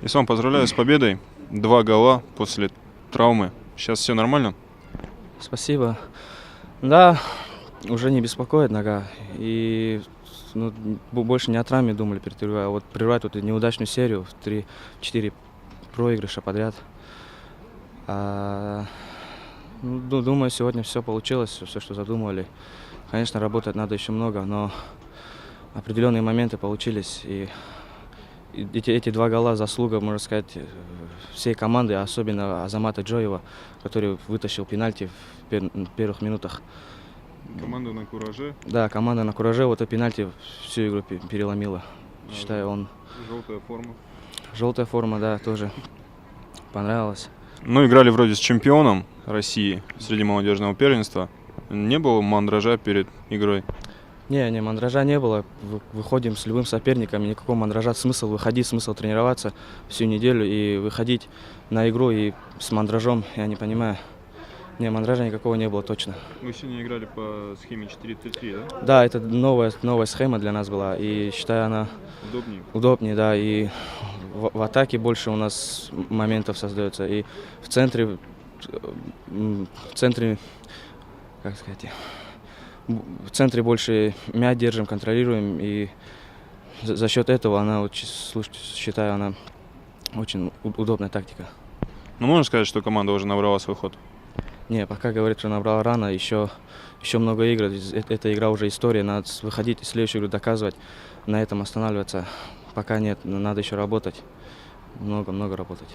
Ислам, поздравляю с победой. Два гола после травмы. Сейчас все нормально? Спасибо. Да, уже не беспокоит нога. И ну, бо- больше не о травме думали а вот прервать вот эту неудачную серию в 3-4 проигрыша подряд. А, ну, ду- думаю, сегодня все получилось, все, что задумывали. Конечно, работать надо еще много, но определенные моменты получились. И и эти, эти два гола заслуга, можно сказать, э, всей команды, а особенно Азамата Джоева, который вытащил пенальти в пер- первых минутах. Команда на кураже. Да, команда на кураже, вот это пенальти всю игру пе- переломила. Считаю, он Желтая форма. желтая форма, да, тоже понравилась. Ну, играли вроде с чемпионом России среди молодежного первенства. Не было мандража перед игрой. Не, не, мандража не было. Вы- Выходим с любым соперником, никакого мандража. Смысл выходить, смысл тренироваться всю неделю и выходить на игру и с мандражом, я не понимаю. Не, мандража никакого не было точно. Вы сегодня играли по схеме 4-3-3, да? Да, это новая, новая схема для нас была, и считаю, она Удобнее. удобнее, да, и в, в атаке больше у нас моментов создается, и в центре, э, в центре, как сказать, в центре больше мяч держим, контролируем, и за, за счет этого она, слуш- считаю, она очень удобная тактика. Ну, можно сказать, что команда уже набрала свой ход. Не, пока говорит, что набрал рано, еще, еще много игр. Э- Эта игра уже история, надо выходить и следующую игру доказывать, на этом останавливаться пока нет, надо еще работать, много-много работать.